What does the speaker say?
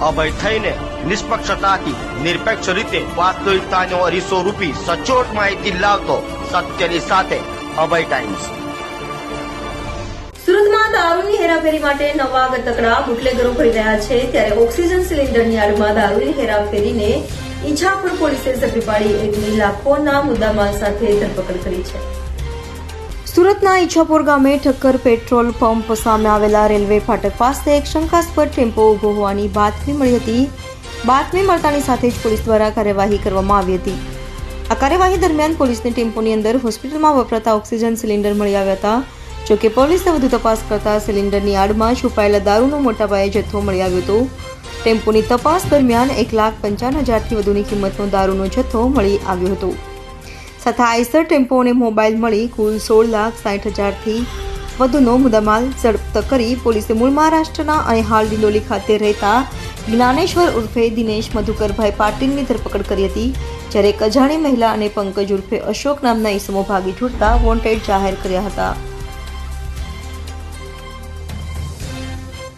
અભય થઈને નિષ્પક્ષતાથી, નિરપેક્ષ રીતે વાસ્તવિકતાનો અરીસો રૂપી સચોટ માહિતી લાવતો સત્યની સાથે અભય ટાઈમ્સ સુરતમાં દારૂની હેરાફેરી માટે નવા ગતકડા બુટલેગરો કરી રહ્યા છે. ત્યારે ઓક્સિજન સિલિન્ડરની આડમાં દારૂની હેરાફેરીને ઈચ્છાપુર પોલીસે ઝડપી પાડી. એકની લાખોના મુદ્દામાલ સાથે ધરપકડ કરી છે. સુરતના ઈચ્છાપુર ગામે ઠક્કર પેટ્રોલ પંપ સામે આવેલા રેલવે ફાટક પાસે એક શંકાસ્પદ ટેમ્પો ઊભો હોવાની બાતમી મળી હતી. બાતમી મળતાની સાથે જ પોલીસ દ્વારા કાર્યવાહી કરવામાં આવી હતી. આ કાર્યવાહી દરમિયાન પોલીસને ટેમ્પોની અંદર હોસ્પિટલમાં વપરાતા ઓક્સિજન સિલિન્ડર મળી આવ્યા હતા જોકે પોલીસે વધુ તપાસ કરતા સિલિન્ડરની આડમાં છુપાયેલા દારૂનો મોટા પાયે જથ્થો મળી આવ્યો હતો. ટેમ્પોની તપાસ દરમિયાન એક લાખ પંચાવન હજારથી વધુની કિંમતનો દારૂનો જથ્થો મળી આવ્યો હતો. સાથે આઈસર ટેમ્પો અને મોબાઈલ મળી કુલ સોળ લાખ સાઠ હજારથી વધુનો મુદ્દામાલ જપ્ત કરી પોલીસે મૂળ મહારાષ્ટ્રના અને હાલ ડિંડોલી ખાતે રહેતા જ્ઞાનેશ્વર ઉર્ફે દિનેશ મધુકરભાઈ પાટીલની ધરપકડ કરી હતી, જ્યારે એક અજાણી મહિલા અને પંકજ ઉર્ફે અશોક નામના ઈસમો ભાગી છૂટતા વોન્ટેડ જાહેર કર્યા હતા.